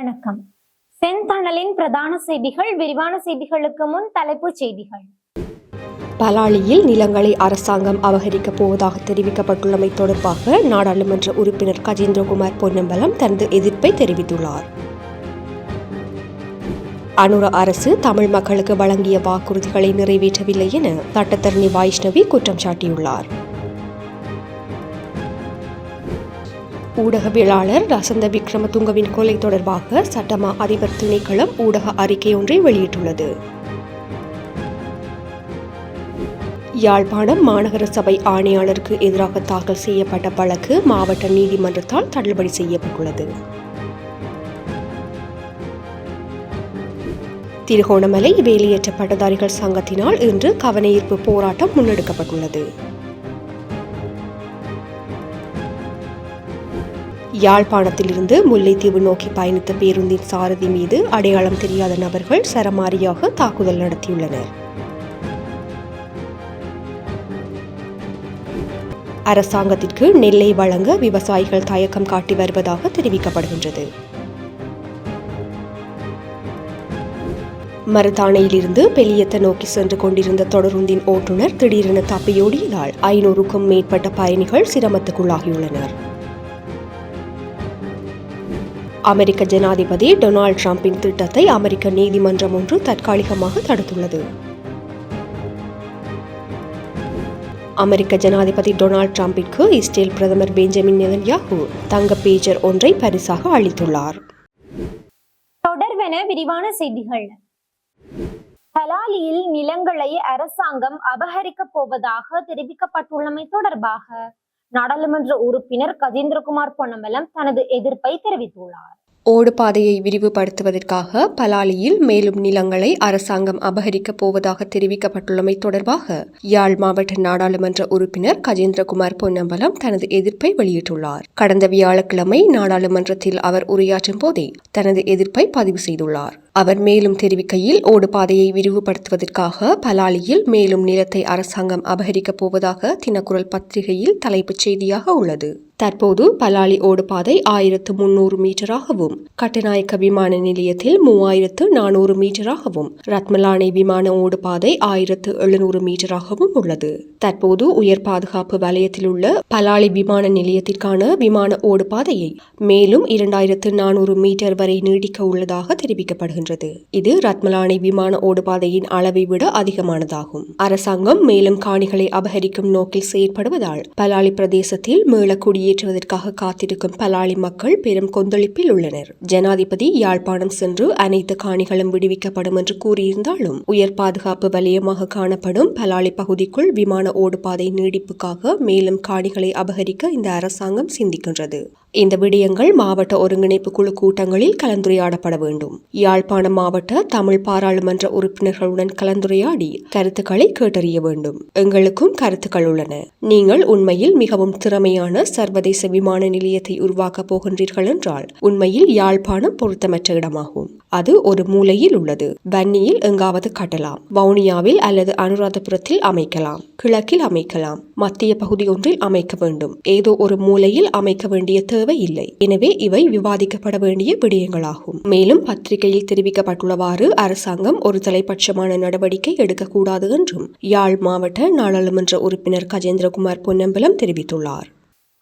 வணக்கம். செந்தணலின் பிரதான செய்திகள் விரிவான செய்திகளுக்கு முன் தலைப்புச் செய்திகள். பலாலியில் நிலங்களை அரசாங்கம் அபகரிக்கப் போவதாக தெரிவிக்கப்பட்டுள்ளமை தொடர்பாக நாடாளுமன்ற உறுப்பினர் கஜேந்திரகுமார் பொன்னம்பலம் தனது எதிர்ப்பை தெரிவித்துள்ளார். அனுர அரசு தமிழ் மக்களுக்கு வழங்கிய வாக்குறுதிகளை நிறைவேற்றவில்லை என சட்டத்தரணி வைஷ்ணவி குற்றம் சாட்டியுள்ளார். ஊடகவியலாளர் ரசந்த விக்ரமதுங்கவின் கொலை தொடர்பாக சட்டமா அதிபர் திணைக்களம் ஊடக அறிக்கை ஒன்றை வெளியிட்டுள்ளது. யாழ்ப்பாணம் மாநகர சபை ஆணையாளருக்கு எதிராக தாக்கல் செய்யப்பட்ட வழக்கு மாவட்ட நீதிமன்றத்தால் தள்ளுபடி செய்யப்பட்டுள்ளது. திருகோணமலை வேலையற்ற பட்டதாரிகள் சங்கத்தினால் இன்று கவனஈர்ப்பு போராட்டம் முன்னெடுக்கப்பட்டுள்ளது. யாழ்ப்பாணத்திலிருந்து முல்லைத்தீவு நோக்கி பயணித்த பேருந்தின் சாரதி மீது அடையாளம் தெரியாத நபர்கள் சரமாரியாக தாக்குதல் நடத்தியுள்ளனர். அரசாங்கத்திற்கு நெல்லை வழங்க விவசாயிகள் தயக்கம் காட்டி வருவதாக தெரிவிக்கப்படுகின்றது. மருதானையிலிருந்து பெலியத்த நோக்கி சென்று கொண்டிருந்த தொடருந்தின் ஓட்டுநர் திடீரென தப்பியோடியதால் ஐநூறுக்கும் மேற்பட்ட பயணிகள் சிரமத்துக்குள்ளாகியுள்ளனர். அமெரிக்க ஜனாதிபதி டொனால்ட் ட்ரம்பின் திட்டத்தை அமெரிக்க நீதிமன்றம் ஒன்று தற்காலிகமாக தடுத்துள்ளது. அமெரிக்க ஜனாதிபதி டொனால்ட் ட்ரம்பிற்கு இஸ்ரேல் பிரதமர் பெஞ்சமின் நெதன்யாகு தங்க பேஜர் ஒன்றை பரிசாக அளித்துள்ளார். தொடர்வென விரிவான செய்திகள். ஹலாலியில் நிலங்களை அரசாங்கம் அபகரிக்கப் போவதாக தெரிவிக்கப்பட்டுள்ளமை தொடர்பாக நாடாளுமன்ற உறுப்பினர் கஜேந்திரகுமார் பொன்னம்பலம் தனது எதிர்ப்பை தெரிவித்துள்ளார். ஓடுபாதையை விரிவுபடுத்துவதற்காக பலாலியில் மேலும் நிலங்களை அரசாங்கம் அபகரிக்கப் போவதாக தெரிவிக்கப்பட்டுள்ளமை தொடர்பாக யாழ் மாவட்ட நாடாளுமன்ற உறுப்பினர் கஜேந்திரகுமார் பொன்னம்பலம் தனது எதிர்ப்பை வெளியிட்டுள்ளார். கடந்த வியாழக்கிழமை நாடாளுமன்றத்தில் அவர் உரையாற்றும் போதே தனது எதிர்ப்பை பதிவு செய்துள்ளார். அவர் மேலும் தெரிவிக்கையில் ஓடுபாதையை விரிவுபடுத்துவதற்காக பலாலியில் மேலும் நிலத்தை அரசாங்கம் அபகரிக்கப் போவதாக தினக்குரல் பத்திரிகையில் தலைப்புச் செய்தியாக உள்ளது. தற்போது பலாலி ஓடுபாதை ஆயிரத்து முன்னூறு மீட்டராகவும் கட்டநாயக்க விமான நிலையத்தில் மூவாயிரத்து நானூறு மீட்டராகவும் ரத்மலானை விமான ஓடுபாதை ஆயிரத்து எழுநூறு மீட்டராகவும் உள்ளது. தற்போது உயர் பாதுகாப்பு வலயத்தில் உள்ள பலாலி விமான நிலையத்திற்கான விமான ஓடுபாதையை மேலும் இரண்டாயிரத்து நானூறு மீட்டர் வரை நீடிக்க உள்ளதாக தெரிவிக்கப்படுகின்றது. இது ரத்மலானை விமான ஓடுபாதையின் அளவை விட அதிகமானதாகும். அரசாங்கம் மேலும் காணிகளை அபகரிக்கும் நோக்கில் செயற்படுவதால் பலாலி பிரதேசத்தில் மீள குடியேற்றுவதற்காக காத்திருக்கும் பலாலி மக்கள் பெரும் கொந்தளிப்பில் உள்ளனர். ஜனாதிபதி யாழ்ப்பாணம் சென்று அனைத்து காணிகளும் விடுவிக்கப்படும் என்று கூறியிருந்தாலும் உயர் பாதுகாப்பு வலயமாக காணப்படும் பலாளி பகுதிக்குள் விமான ஓடுபாதை நீடிப்புக்காக மேலும் காணிகளை அபகரிக்க இந்த அரசாங்கம் சிந்திக்கின்றது. இந்த விடயங்கள் மாவட்ட ஒருங்கிணைப்பு குழு கூட்டங்களில் கலந்துரையாடப்பட வேண்டும். யாழ்ப்பாணம் மாவட்ட தமிழ் பாராளுமன்ற உறுப்பினர்களுடன் கலந்துரையாடி கருத்துக்களை கேட்டறிய வேண்டும். எங்களுக்கும் கருத்துக்கள் உள்ளன. நீங்கள் உண்மையில் மிகவும் திறமையான சர்வதேச விமான நிலையத்தை உருவாக்கப் போகின்றீர்கள் என்றால் உண்மையில் யாழ்ப்பாணம் பொருத்தமற்ற இடமாகும். அது ஒரு மூலையில் உள்ளது. வன்னியில் எங்காவது கட்டலாம். வவுனியாவில் அல்லது அனுராதபுரத்தில் அமைக்கலாம். கிழக்கில் அமைக்கலாம். மத்திய பகுதி ஒன்றில் அமைக்க வேண்டும். ஏதோ ஒரு மூலையில் அமைக்க வேண்டிய தேவையில்லை. எனவே இவை விவாதிக்கப்பட வேண்டிய விடயங்களாகும். மேலும் பத்திரிகையில் தெரிவிக்கப்பட்டுள்ளவாறு அரசாங்கம் ஒரு தலைப்பட்சமான நடவடிக்கை எடுக்கக்கூடாது என்றும் யாழ் மாவட்ட நாடாளுமன்ற உறுப்பினர் கஜேந்திரகுமார் பொன்னம்பலம் தெரிவித்துள்ளார்.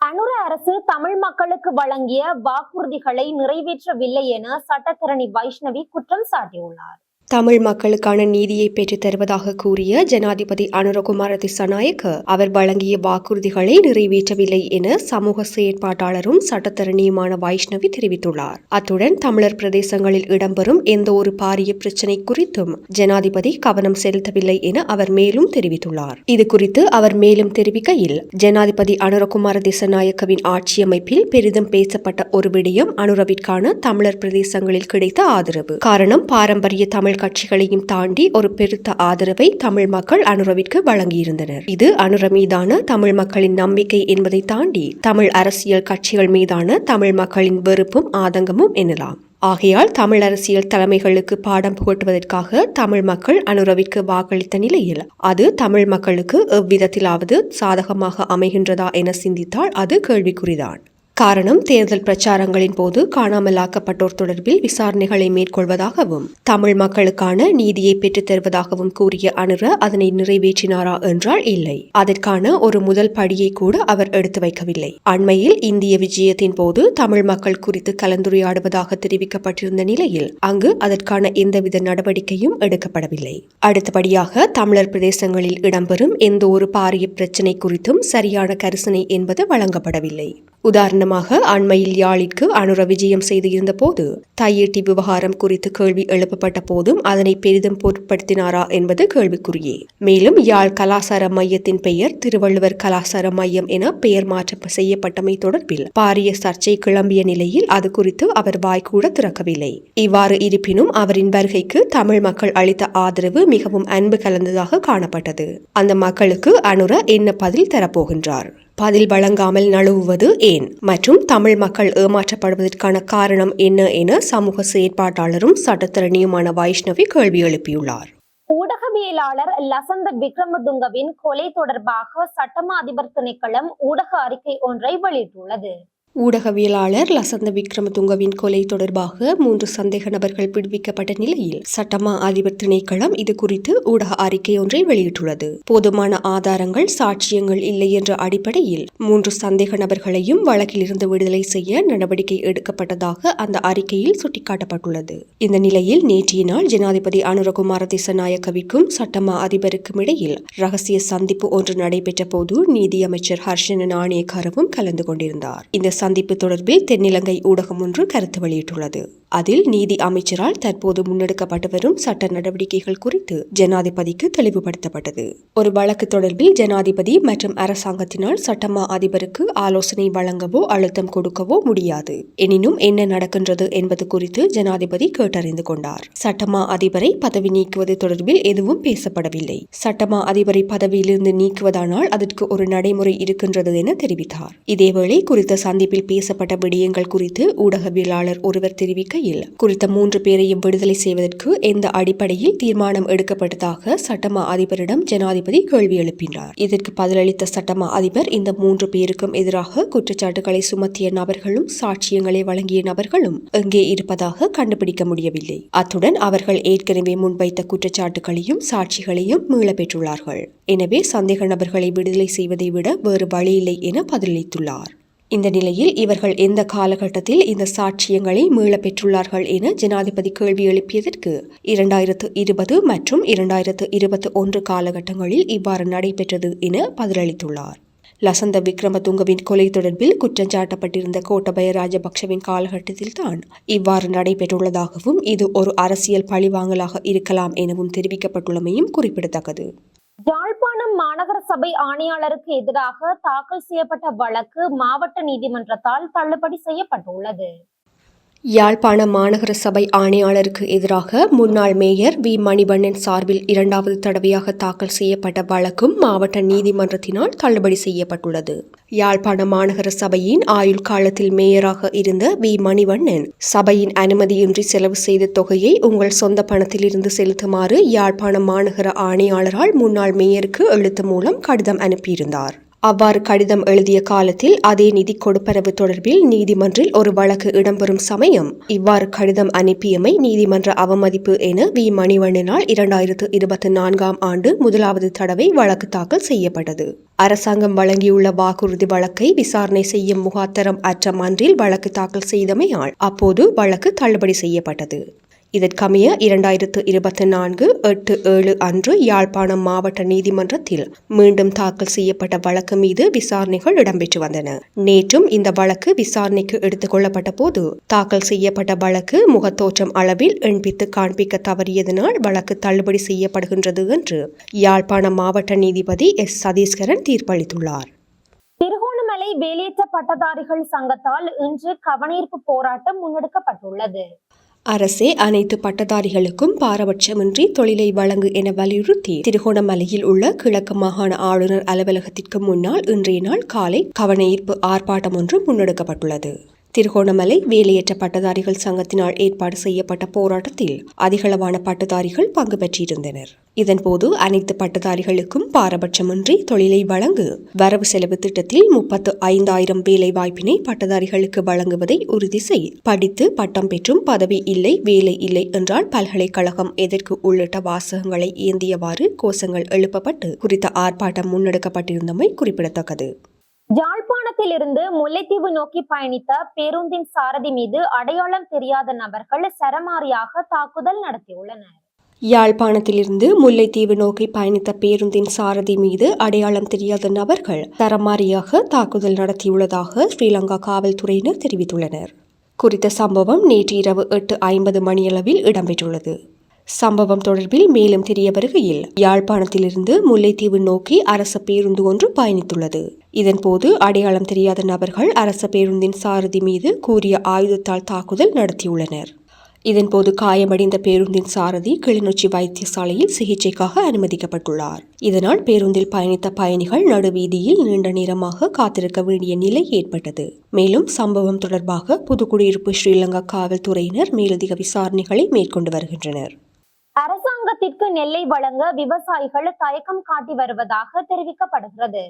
அனுர அரசு தமிழ் மக்களுக்கு வழங்கிய வாக்குறுதிகளை நிறைவேற்றவில்லை என சட்டத்தரணி வைஷ்ணவி குற்றம் சாட்டியுள்ளார். தமிழ் மக்களுக்கான நீதியை பெற்றுத் தருவதாக கூறிய ஜனாதிபதி அனுரகுமார திசாநாயக்க அவர் வழங்கிய வாக்குறுதிகளை நிறைவேற்றவில்லை என சமூக செயற்பாட்டாளரும் சட்டத்தரணியுமான வைஷ்ணவி தெரிவித்துள்ளார். அத்துடன் தமிழர் பிரதேசங்களில் இடம்பெறும் எந்த ஒரு பாரிய பிரச்சினை குறித்தும் ஜனாதிபதி கவனம் செலுத்தவில்லை என அவர் மேலும் தெரிவித்துள்ளார். இது குறித்து அவர் மேலும் தெரிவிக்கையில் ஜனாதிபதி அனுரகுமார திசநாயக்கவின் ஆட்சியமைப்பில் பெரிதும் பேசப்பட்ட ஒரு விடயம் அனுரவிற்கான தமிழர் பிரதேசங்களில் கிடைத்த ஆதரவு. காரணம் பாரம்பரிய தமிழ் கட்சிகளையும் தாண்டி ஒரு பெருத்த ஆதரவை தமிழ் மக்கள் அனுரவிற்கு வழங்கியிருந்தனர். இது அனுர மீதான தமிழ் மக்களின் நம்பிக்கை என்பதை தாண்டி தமிழ் அரசியல் கட்சிகள் மீதான தமிழ் மக்களின் வெறுப்பும் ஆதங்கமும் எனலாம் ஆகையால் தமிழ் அரசியல் தலைமைகளுக்கு பாடம் புகட்டுவதற்காக தமிழ் மக்கள் அனுரவிற்கு வாக்களித்த நிலையில் அது தமிழ் மக்களுக்கு எவ்விதத்திலாவது சாதகமாக அமைகின்றதா என சிந்தித்தால் அது கேள்விக்குறிதான். காரணம் தேர்தல் பிரச்சாரங்களின் போது காணாமலாக்கப்பட்டோர் தொடர்பில் விசாரணைகளை மேற்கொள்வதாகவும் தமிழ் மக்களுக்கான நீதியை பெற்றுத் தருவதாகவும் கூறிய அனுர அதனை நிறைவேற்றினாரா என்றால் இல்லை. அதற்கான ஒரு முதல் படியை கூட அவர் எடுத்து வைக்கவில்லை. அண்மையில் இந்திய விஜயத்தின் போது தமிழ் மக்கள் குறித்து கலந்துரையாடுவதாக தெரிவிக்கப்பட்டிருந்த நிலையில் அங்கு அதற்கான எந்தவித நடவடிக்கையும் எடுக்கப்படவில்லை. அடுத்தபடியாக தமிழர் பிரதேசங்களில் இடம்பெறும் எந்த ஒரு பாரிய பிரச்சினை குறித்தும் சரியான கரிசனை என்பது வழங்கப்படவில்லை. உதாரணமாக அண்மையில் யாழிற்கு அனுர விஜயம் செய்து இருந்தபோது தையீட்டி விவகாரம் குறித்து கேள்வி எழுப்பப்பட்ட போதும் அதனை பெரிதும் பொருட்படுத்தினாரா என்பது கேள்விக்குரியே மேலும் யாழ் கலாசார மையத்தின் பெயர் திருவள்ளுவர் கலாசார மையம் என பெயர் மாற்றம் செய்யப்பட்டமை தொடர்பில் பாரிய சர்ச்சை கிளம்பிய நிலையில் அது குறித்து அவர் வாய்க்கூட திறக்கவில்லை. இவ்வாறு இருப்பினும் அவரின் வருகைக்கு தமிழ் மக்கள் அளித்த ஆதரவு மிகவும் அன்பு கலந்ததாக காணப்பட்டது. அந்த மக்களுக்கு அனுர என்ன பதில் தரப்போகின்றார்? பதில் வழங்காமல் நழுவுவது ஏன்? மற்றும் தமிழ் மக்கள் ஏமாற்றப்படுவதற்கான காரணம் என்ன என சமூக செயற்பாட்டாளரும் சட்டத்திறனியுமான வைஷ்ணவி கேள்வி எழுப்பியுள்ளார். ஊடகவியலாளர் லசந்த விக்ரமதுங்கவின் கொலை தொடர்பாக சட்டமா அதிபர் திணைக்களம் ஊடக அறிக்கை ஒன்றை வெளியிட்டுள்ளது. ஊடகவியலாளர் லசந்த விக்ரமதுங்கவின் கொலை தொடர்பாக மூன்று சந்தேக நபர்கள் விடுவிக்கப்பட்ட நிலையில் சட்டமா அதிபர் திணைக்களம் இது குறித்து ஊடக அறிக்கை ஒன்றை வெளியிட்டுள்ளது. போதுமான ஆதாரங்கள் சாட்சியங்கள் இல்லை என்ற அடிப்படையில் மூன்று சந்தேக நபர்களையும் வழக்கில் இருந்து விடுதலை செய்ய நடவடிக்கை எடுக்கப்பட்டதாக அந்த அறிக்கையில் சுட்டிக்காட்டப்பட்டுள்ளது. இந்த நிலையில் நேற்றைய நாள் ஜனாதிபதி அனுரகுமார திசநாயக்கவிற்கும் சட்டமா அதிபருக்கும் இடையில் ரகசிய சந்திப்பு ஒன்று நடைபெற்ற போது நீதியமைச்சர் ஹர்ஷன நாணயக்காரவும் கலந்து கொண்டிருந்தார். இந்த சந்திப்பு தொடர்பில் தென்னிலங்கை ஊடகம் ஒன்று கருத்து வெளியிட்டுள்ளது. அதில் நீதி அமைச்சரால் தற்போது முன்னெடுக்கப்பட்டு வரும் சட்ட நடவடிக்கைகள் குறித்து ஜனாதிபதிக்கு தெளிவுபடுத்தப்பட்டது. ஒரு வழக்கு தொடர்பில் ஜனாதிபதி மற்றும் அரசாங்கத்தினால் சட்டமா அதிபருக்கு ஆலோசனை வழங்கவோ அழுத்தம் கொடுக்கவோ முடியாது. எனினும் என்ன நடக்கின்றது என்பது குறித்து ஜனாதிபதி கேட்டறிந்து கொண்டார். சட்டமா அதிபரை பதவி நீக்குவது தொடர்பில் எதுவும் பேசப்படவில்லை. சட்டமா அதிபரை பதவியிலிருந்து நீக்குவதானால் அதற்கு ஒரு நடைமுறை இருக்கின்றது என தெரிவித்தார். இதேவேளை குறித்த சந்திப்பில் பேசப்பட்ட விடயங்கள் குறித்து ஊடகவியலாளர் ஒருவர் தெரிவிக்க தெரிவிக்கையில் குறித்த மூன்று பேரையும் விடுதலை செய்வதற்கு எந்த அடிப்படையில் தீர்மானம் எடுக்கப்பட்டதாக சட்டமா அதிபரிடம் ஜனாதிபதி கேள்வி எழுப்பினார். இதற்கு பதிலளித்த சட்டமா அதிபர் இந்த மூன்று பேருக்கும் எதிராக குற்றச்சாட்டுகளை சுமத்திய நபர்களும் சாட்சியங்களை வழங்கிய நபர்களும் எங்கே இருப்பதாக கண்டுபிடிக்க முடியவில்லை. அத்துடன் அவர்கள் ஏற்கனவே முன்வைத்த குற்றச்சாட்டுகளையும் சாட்சிகளையும் மீள பெற்றுள்ளார்கள். எனவே சந்தேக நபர்களை விடுதலை செய்வதை விட வேறு வழியில்லை என பதிலளித்துள்ளார். இந்த நிலையில் இவர்கள் எந்த காலகட்டத்தில் இந்த சாட்சியங்களை மீளப் பெற்றுள்ளார்கள் என ஜனாதிபதி கேள்வி எழுப்பியதற்கு இரண்டாயிரத்து இருபது மற்றும் இரண்டாயிரத்து இருபத்தி ஒன்று காலகட்டங்களில் இவ்வாறு நடைபெற்றது என பதிலளித்துள்ளார். லசந்த விக்ரமதுங்கவின் கொலை தொடர்பில் குற்றம் சாட்டப்பட்டிருந்த கோட்டபய ராஜபக்ஷவின் காலகட்டத்தில்தான் இவ்வாறு நடைபெற்றுள்ளதாகவும் இது ஒரு அரசியல் பழிவாங்கலாக இருக்கலாம் எனவும் தெரிவிக்கப்பட்டுள்ளமையும் குறிப்பிடத்தக்கது. மாநகர சபை ஆணையாளருக்கு எதிராக தாக்கல் செய்யப்பட்ட வழக்கு மாவட்ட நீதிமன்றத்தால் தள்ளுபடி செய்யப்பட்டுள்ளது. யாழ்ப்பாண மாநகர சபை ஆணையாளருக்கு எதிராக முன்னாள் மேயர் வி. மணிவண்ணன் சார்பில் இரண்டாவது தடவையாக தாக்கல் செய்யப்பட்ட வழக்கும் மாவட்ட நீதிமன்றத்தினால் தள்ளுபடி செய்யப்பட்டுள்ளது. யாழ்ப்பாண மாநகர சபையின் ஆயுள் காலத்தில் மேயராக இருந்த வி. மணிவண்ணன் சபையின் அனுமதியின்றி செலவு செய்த தொகையை உங்கள் சொந்த பணத்திலிருந்து செலுத்துமாறு யாழ்ப்பாண மாநகர ஆணையாளரால் முன்னாள் மேயருக்கு எழுத்து மூலம் கடிதம் அனுப்பியிருந்தார். அவ்வாறு கடிதம் எழுதிய காலத்தில் அதே நிதி கொடுப்பனவு தொடர்பில் நீதிமன்றில் ஒரு வழக்கு இடம்பெறும் சமயம். இவ்வாறு கடிதம் அனுப்பியமை நீதிமன்ற அவமதிப்பு என வி. மணிவண்ணனால் இரண்டாயிரத்து இருபத்தி நான்காம் ஆண்டு முதலாவது தடவை வழக்கு தாக்கல் செய்யப்பட்டது. அரசாங்கம் வழங்கியுள்ள வாக்குறுதி வழக்கை விசாரணை செய்யும் முகாத்தரம் அற்ற மன்றில் வழக்கு தாக்கல் செய்தமையால் அப்போது வழக்கு தள்ளுபடி செய்யப்பட்டது. இதற்கமைய இரண்டாயிரத்து இருபத்தி நான்கு எட்டு ஏழு அன்று யாழ்ப்பாணம் மாவட்ட நீதிமன்றத்தில் மீண்டும் தாக்கல் செய்யப்பட்ட வழக்கு மீது விசாரணைகள் இடம்பெற்று வந்தன. நேற்றும் இந்த வழக்கு விசாரணைக்கு எடுத்துக் கொள்ளப்பட்ட போது தாக்கல் செய்யப்பட்ட வழக்கு முகத்தோற்றம் அளவில் எண்பித்து காண்பிக்க தவறியதனால் வழக்கு தள்ளுபடி செய்யப்படுகின்றது என்று யாழ்ப்பாணம் மாவட்ட நீதிபதி எஸ். சதீஸ்கரன் தீர்ப்பளித்துள்ளார். திருகோணமலை வேலையற்ற பட்டதாரிகள் சங்கத்தால் இன்று கவனீர்ப்பு போராட்டம் முன்னெடுக்கப்பட்டுள்ளது. அரசே அனைத்து பட்டதாரிகளுக்கும் பாரபட்சமின்றி தொழிலை வழங்கு என வலியுறுத்தி திருகோணமலையில் உள்ள கிழக்கு மாகாண ஆளுநர் அலுவலகத்திற்கு முன்னால் இன்றைய நாள் காலை கவனஈர்ப்பு ஆர்ப்பாட்டம் ஒன்று முன்னெடுக்கப்பட்டுள்ளது. திருகோணமலை வேலையற்ற பட்டதாரிகள் சங்கத்தினால் ஏற்பாடு செய்யப்பட்ட போராட்டத்தில் அதிகளவான பட்டதாரிகள் பங்கு பெற்றிருந்தனர். இதன்போது அனைத்து பட்டதாரிகளுக்கும் பாரபட்சமின்றி தொழிலை வழங்கு வரவு செலவு திட்டத்தில் முப்பத்து ஐந்தாயிரம் வேலை வாய்ப்பினை பட்டதாரிகளுக்கு வழங்குவதை உறுதி செய் படித்து பட்டம் பெற்றும் பதவி இல்லை வேலை இல்லை என்றால் பல்கலைக்கழகம் எதற்கு உள்ளிட்ட வாசகங்களை ஏந்தியவாறு கோஷங்கள் எழுப்பப்பட்டு குறித்த ஆர்ப்பாட்டம் முன்னெடுக்கப்பட்டிருந்தமை குறிப்பிடத்தக்கது. யாழ்ப்பாணத்தில் இருந்து முல்லைத்தீவு நோக்கி பயணித்த பேருந்தின் சாரதி மீது அடையாளம் தெரியாத நபர்கள் சரமாரியாக தாக்குதல் நடத்தியுள்ளனர். யாழ்ப்பாணத்திலிருந்து முல்லைத்தீவு நோக்கி பயணித்த பேருந்தின் சாரதி மீது அடையாளம் தெரியாத நபர்கள் தரமாரியாக தாக்குதல் நடத்தியுள்ளதாக ஸ்ரீலங்கா காவல்துறையினர் தெரிவித்துள்ளனர். குறித்த சம்பவம் நேற்று இரவு எட்டு ஐம்பது மணியளவில் இடம்பெற்றுள்ளது. சம்பவம் தொடர்பில் மேலும் தெரிய வருகையில் யாழ்ப்பாணத்திலிருந்து முல்லைத்தீவு நோக்கி அரச பேருந்து ஒன்று பயணித்துள்ளது. இதன்போது அடையாளம் தெரியாத நபர்கள் அரச பேருந்தின் சாரதி மீது கூறிய ஆயுதத்தால் தாக்குதல் நடத்தியுள்ளனர். இதன்போது காயமடைந்த பேருந்தின் சாரதி கிளிநொச்சி வைத்தியசாலையில் சிகிச்சைக்காக அனுமதிக்கப்பட்டுள்ளார். இதனால் பேருந்தில் பயணித்த பயணிகள் நடுவீதியில் நீண்ட நேரமாக காத்திருக்க வேண்டிய நிலை ஏற்பட்டது. மேலும் சம்பவம் தொடர்பாக புதுக்குடியிருப்பு ஸ்ரீலங்கா காவல்துறையினர் மேலதிக விசாரணைகளை மேற்கொண்டு வருகின்றனர். அரசாங்கத்திற்கு நெல்லை வழங்க விவசாயிகள் தயக்கம் காட்டி வருவதாக தெரிவிக்கப்படுகிறது.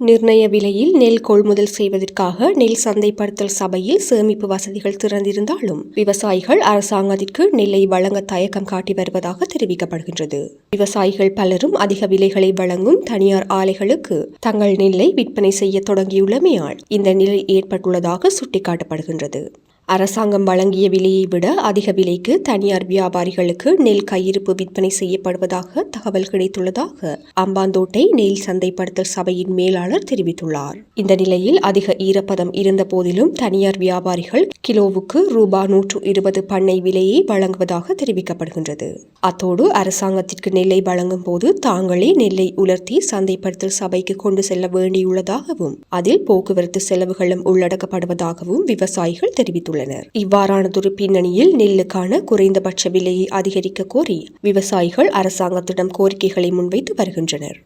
நிர்ணய விலையில் நெல் கொள்முதல் செய்வதற்காக நெல் சந்தைப்படுத்தல் சபையில் சேமிப்பு வசதிகள் திறந்திருந்தாலும் விவசாயிகள் அரசாங்கத்திற்கு நெல்லை வழங்க தயக்கம் காட்டி வருவதாக தெரிவிக்கப்படுகின்றது. விவசாயிகள் பலரும் அதிக விலைகளை வழங்கும் தனியார் ஆலைகளுக்கு தங்கள் நெல்லை விற்பனை செய்ய தொடங்கியுள்ளமையால் இந்த நிலை ஏற்பட்டுள்ளதாக சுட்டிக்காட்டப்படுகின்றது. அரசாங்கம் வழங்கிய விலையை விட அதிக விலைக்கு தனியார் வியாபாரிகளுக்கு நெல் கையிருப்பு விற்பனை செய்யப்படுவதாக தகவல் கிடைத்துள்ளதாக அம்பாந்தோட்டை நெல் சந்தைப்படுத்தல் சபையின் மேலாளர் தெரிவித்துள்ளார். இந்த நிலையில் அதிக ஈரப்பதம் இருந்த போதிலும் தனியார் வியாபாரிகள் கிலோவுக்கு ரூபா நூற்று இருபது பண்ணை விலையை வழங்குவதாக தெரிவிக்கப்படுகின்றது. அத்தோடு அரசாங்கத்திற்கு நெல்லை வழங்கும் போது தாங்களே நெல்லை உலர்த்தி சந்தைப்படுத்தல் சபைக்கு கொண்டு செல்ல வேண்டியுள்ளதாகவும் அதில் போக்குவரத்து செலவுகளும் உள்ளடக்கப்படுவதாகவும் விவசாயிகள் தெரிவித்துள்ளனர். இவ்வாறானதொரு பின்னணியில் நெல்லுக்கான குறைந்தபட்ச விலையை அதிகரிக்க கோரி விவசாயிகள் அரசாங்கத்திடம் கோரிக்கைகளை முன்வைத்து வருகின்றனர்.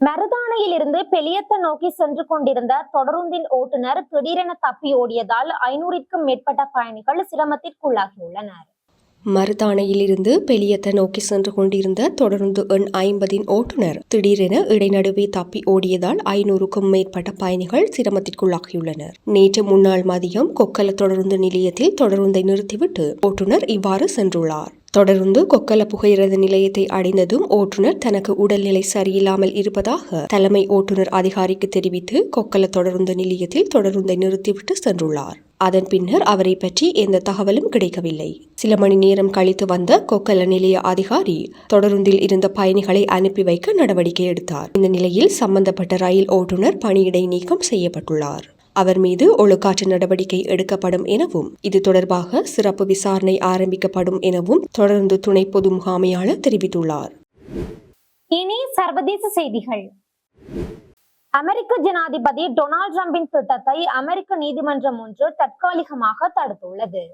மருதானையில் இருந்து பெலியத்த நோக்கி சென்று கொண்டிருந்த தொடருந்தின் ஓட்டுநர் திடீரென தப்பி ஓடியதால் ஐநூறிற்கும் மேற்பட்ட பயணிகள் சிரமத்திற்குள்ளாகியுள்ளனர். மருதானையிலிருந்து பெலியத்தை நோக்கி சென்று கொண்டிருந்த தொடர்ந்து எண் ஐம்பதின் ஓட்டுநர் திடீரென இடைநடுவே தப்பி ஓடியதால் ஐநூறுக்கும் மேற்பட்ட பயணிகள் சிரமத்திற்குள்ளாகியுள்ளனர். நேற்று முன்னாள் மதியம் கொக்கல தொடருந்து நிலையத்தில் தொடருந்தை நிறுத்திவிட்டு ஓட்டுநர் இவ்வாறு சென்றுள்ளார். தொடர்ந்து கொக்கல புகையிரத நிலையத்தை அடைந்ததும் ஓட்டுநர் தனக்கு உடல்நிலை சரியில்லாமல் இருப்பதாக தலைமை ஓட்டுநர் அதிகாரிக்கு தெரிவித்து கொக்கல தொடருந்து நிலையத்தில் தொடருந்தை நிறுத்திவிட்டு சென்றுள்ளார். அதன் பின்னர் அவரை பற்றி எந்த தகவலும் கிடைக்கவில்லை. சில மணி நேரம் கழித்து வந்த கொக்கல நிலைய அதிகாரி தொடருந்தில் இருந்த பயணிகளை அனுப்பி வைக்க நடவடிக்கை எடுத்தார். இந்த நிலையில் சம்பந்தப்பட்ட ரயில் ஓட்டுநர் பணியிடை நீக்கம் செய்யப்பட்டுள்ளார். அவர் மீது ஒழுக்காற்று நடவடிக்கை எடுக்கப்படும் எனவும் இது தொடர்பாக சிறப்பு விசாரணை ஆரம்பிக்கப்படும் எனவும் தொடர்ந்து துணை பொது முகாமையாளர் தெரிவித்துள்ளார். இனி சர்வதேச செய்திகள். அமெரிக்க ஜனாதிபதி டொனால்ட் ட்ரம்பின் திட்டத்தை அமெரிக்க நீதிமன்றம் ஒன்று தற்காலிகமாக தடுத்துள்ளது.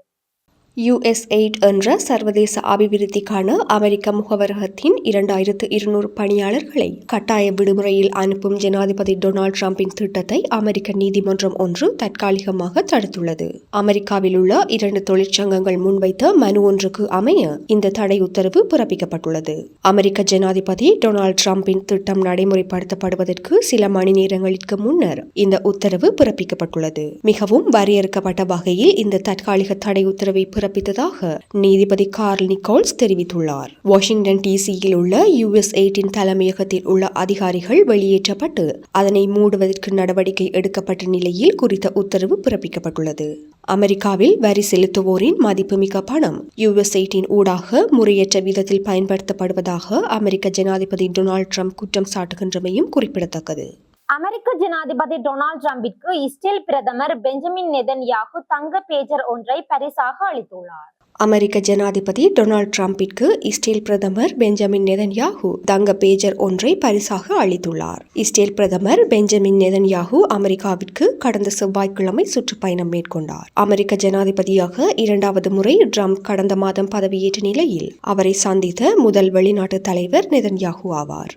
யுஎஸ்எய்ட் என்ற சர்வதேச அபிவிருத்திக்கான அமெரிக்க முகவரகத்தின் இரண்டாயிரத்து இருநூறு பணியாளர்களை கட்டாய விடுமுறையில் அனுப்பும் ஜனாதிபதி டொனால்ட் ட்ரம்பின் திட்டத்தை அமெரிக்க நீதிமன்றம் ஒன்று தற்காலிகமாக தடுத்துள்ளது. அமெரிக்காவில் உள்ள இரண்டு தொழிற்சங்கங்கள் முன்வைத்த மனு ஒன்றுக்கு அமைய இந்த தடை உத்தரவு பிறப்பிக்கப்பட்டுள்ளது. அமெரிக்க ஜனாதிபதி டொனால்ட் டிரம்பின் திட்டம் நடைமுறைப்படுத்தப்படுவதற்கு சில மணி நேரங்களுக்கு முன்னர் இந்த உத்தரவு பிறப்பிக்கப்பட்டுள்ளது. மிகவும் வரையறுக்கப்பட்ட வகையில் இந்த தற்காலிக தடை உத்தரவை சிறப்பித்ததாக நீதிபதி கார்ல் நிக்கோல்ஸ் தெரிவித்துள்ளார். வாஷிங்டன் டிசியில் உள்ள யுஎஸ் எயிட்டின் தலைமையகத்தில் உள்ள அதிகாரிகள் வெளியேற்றப்பட்டு அதனை மூடுவதற்கு நடவடிக்கை எடுக்கப்பட்ட நிலையில் குறித்த உத்தரவு பிறப்பிக்கப்பட்டுள்ளது. அமெரிக்காவில் வரி செலுத்துவோரின் மதிப்புமிக்க பணம் யுஎஸ் எயிட்டின் ஊடாக முறையற்ற விதத்தில் பயன்படுத்தப்படுவதாக அமெரிக்க ஜனாதிபதி டொனால்ட் ட்ரம்ப் குற்றம் சாட்டுகின்றமையும் குறிப்பிடத்தக்கது. அமெரிக்க ஜனாதிபதி டொனால்ட் ட்ரம்பிற்கு இஸ்ரேல் பிரதமர் பெஞ்சமின் நெதன்யாகு தங்க பேஜர் ஒன்றை பரிசாக அளித்துள்ளார். அமெரிக்க ஜனாதிபதி டொனால்ட் டிரம்பிற்கு இஸ்ரேல் பிரதமர் பெஞ்சமின் நெதன்யாகு தங்க பேஜர் ஒன்றை பரிசாக அளித்துள்ளார். இஸ்ரேல் பிரதமர் பெஞ்சமின் நெதன்யாகு அமெரிக்காவிற்கு கடந்த செவ்வாய்க்கிழமை சுற்றுப்பயணம் மேற்கொண்டார். அமெரிக்க ஜனாதிபதியாக இரண்டாவது முறை ட்ரம்ப் கடந்த மாதம் பதவியேற்ற நிலையில் அவரை சந்தித்த முதல் வெளிநாட்டு தலைவர் நெதன்யாகு ஆவார்.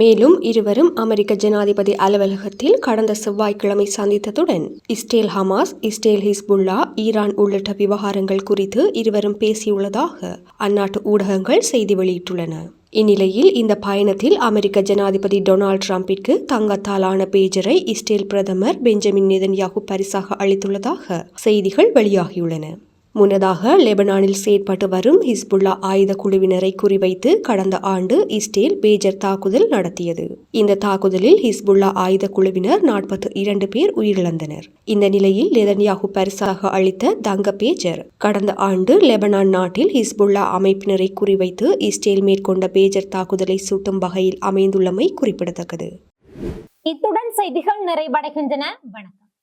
மேலும் இருவரும் அமெரிக்க ஜனாதிபதி அலுவலகத்தில் கடந்த செவ்வாய்க்கிழமை சந்தித்ததுடன் Israel Hamas Israel Hezbollah Iran உள்ளிட்ட விவகாரங்கள் குறித்து இருவரும் பேசியுள்ளதாக அந்நாட்டு ஊடகங்கள் செய்தி வெளியிட்டுள்ளன. இந்நிலையில் இந்த பயணத்தில் அமெரிக்க ஜனாதிபதி டொனால்ட் ட்ரம்பிற்கு தங்கத்தாலான பேஜரை இஸ்ரேல் பிரதமர் பெஞ்சமின் நெதன்யாகு பரிசாக அளித்துள்ளதாக செய்திகள் வெளியாகியுள்ளன. முன்னதாக லெபனானில் செயற்பட்டு வரும் ஹிஸ்புல்லா ஆயுத குழுவினரை குறிவைத்து கடந்த ஆண்டு இஸ்ரேல் பேஜர் தாக்குதல் நடத்தியது. இந்த தாக்குதலில் ஹிஸ்புல்லா ஆயுத குழுவினர் நாற்பத்தி இரண்டு பேர் உயிரிழந்தனர். இந்த நிலையில் லெதன்யாகு பரிசாக அளித்த தங்க பேஜர் கடந்த ஆண்டு லெபனான் நாட்டில் ஹிஸ்புல்லா அமைப்பினரை குறிவைத்து இஸ்ரேல் மேற்கொண்ட பேஜர் தாக்குதலை சூட்டும் வகையில் அமைந்துள்ளமை குறிப்பிடத்தக்கது. இத்துடன் செய்திகள் நிறைவடைகின்றன. வணக்கம்.